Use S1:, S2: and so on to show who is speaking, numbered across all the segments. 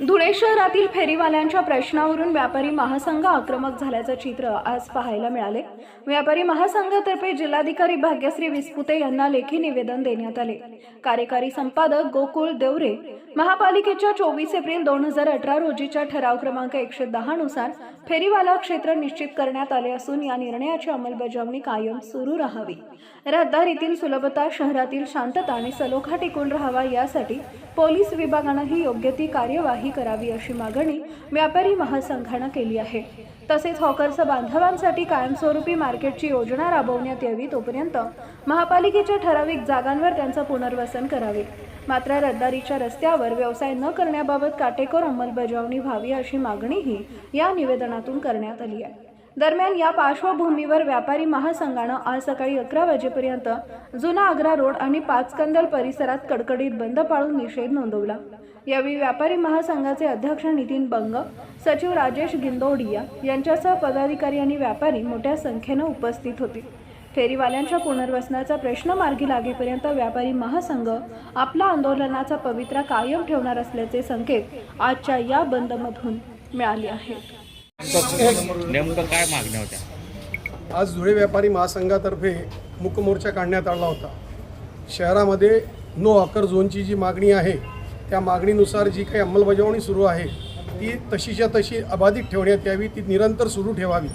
S1: धुळे शहरातील फेरीवाल्यांच्या प्रश्नावरून व्यापारी महासंघ आक्रमक झाल्याचं चित्र आज पाहायला मिळाले. व्यापारी महासंघातर्फे जिल्हाधिकारी भाग्यश्री विस्पुते यांना लेखी निवेदन देण्यात आले. कार्यकारी संपादक गोकुळ देवरे महापालिकेच्या चोवीस एप्रिल दोन हजार अठरा रोजीच्या ठराव क्रमांक एकशे दहा नुसार फेरीवाला क्षेत्र निश्चित करण्यात आले असून या निर्णयाची अंमलबजावणी कायम सुरू राहावी. रहदारीतील सुलभता शहरातील शांतता आणि सलोखा टिकून राहावा यासाठी पोलीस विभागानंही योग्य ती कार्यवाही करावी अशी मागणी व्यापारी महासंघानं केली आहे. तसेच हॉकर्स बांधवांसाठी कायमस्वरूपी मार्केटची योजना राबवण्यात यावी तोपर्यंत महापालिकेच्या ठराविक जागांवर त्यांचं पुनर्वसन करावे. मात्र रद्दारीच्या रस्त्यावर व्यवसाय न करण्याबाबत काटेकोर अंमलबजावणी व्हावी अशी मागणीही या निवेदनातून करण्यात आली आहे. दरम्यान या पार्श्वभूमीवर व्यापारी महासंघानं आज सकाळी अकरा वाजेपर्यंत जुना आग्रा रोड आणि पाचकंदल परिसरात कडकडीत बंद पाळून निषेध नोंदवला. यावेळी व्यापारी महासंघाचे अध्यक्ष नितीन बंग सचिव राजेश गिंदोडिया यांच्यासह पदाधिकारी आणि व्यापारी मोठ्या संख्येनं उपस्थित होते. फेरीवाल्यांच्या पुनर्वसनाचा प्रश्न मार्गी लागेपर्यंत व्यापारी महासंघ आपला आंदोलनाचा पवित्रा कायम ठेवणार असल्याचे संकेत आजच्या या बंदमधून मिळाले आहेत.
S2: नेमकं काय मागण्या होत्या?
S3: आज धुळे व्यापारी महासंघातर्फे मुकमोर्चा काढण्यात आला होता. शहरामध्ये नो हॉकर झोनची जी मागणी आहे त्या मागणीनुसार जी काही अंमलबजावणी सुरू आहे ती तशीच्या तशी अबाधित ठेवण्यात यावी ती निरंतर सुरू ठेवावी.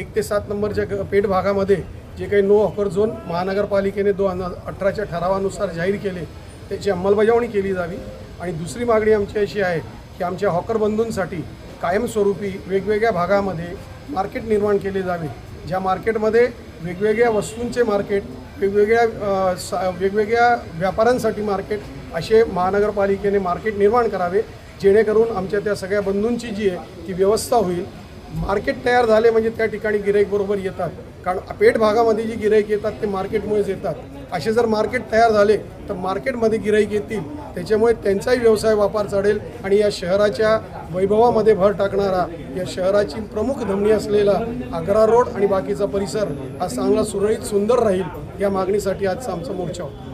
S3: एक ते सात नंबरच्या ग- पेठ भागामध्ये जे काही नो हॉकर झोन महानगरपालिकेने दोन अठराच्या ठरावानुसार जाहीर केले त्याची अंमलबजावणी केली जावी. आणि दुसरी मागणी आमची अशी आहे की आमच्या हॉकर बंधूंसाठी कायमस्वरूपी वेगवेगळ्या भागामध्ये मार्केट निर्माण केले जावे. ज्या मार्केटमध्ये वेगवेगळ्या वस्तूंचे मार्केट वेगवेगळ्या सा वेगवेगळ्या व्यापाऱ्यांसाठी मार्केट असे महानगरपालिकेने मार्केट निर्माण करावे जेणेकरून आमच्या त्या सगळ्या बंधूंची जी आहे ती व्यवस्था होईल. मार्केट तयार झाले म्हणजे त्या ठिकाणी गिराईक बरोबर येतात. कारण पेठ भागामध्ये जी गिराईक येतात ते मार्केटमुळेच येतात. असे जर मार्केट तयार झाले तर मार्केटमध्ये गिराईक येतील. त्याच्यामुळे त्यांचाही व्यवसाय वापर चढेल आणि या शहराच्या वैभवामध्ये भर टाकणारा या शहराची प्रमुख धमनी असलेला आग्रा रोड आणि बाकीचा परिसर हा चांगला सुरळीत सुंदर राहील या मागणीसाठी आजचा आमचा मोर्चा होता.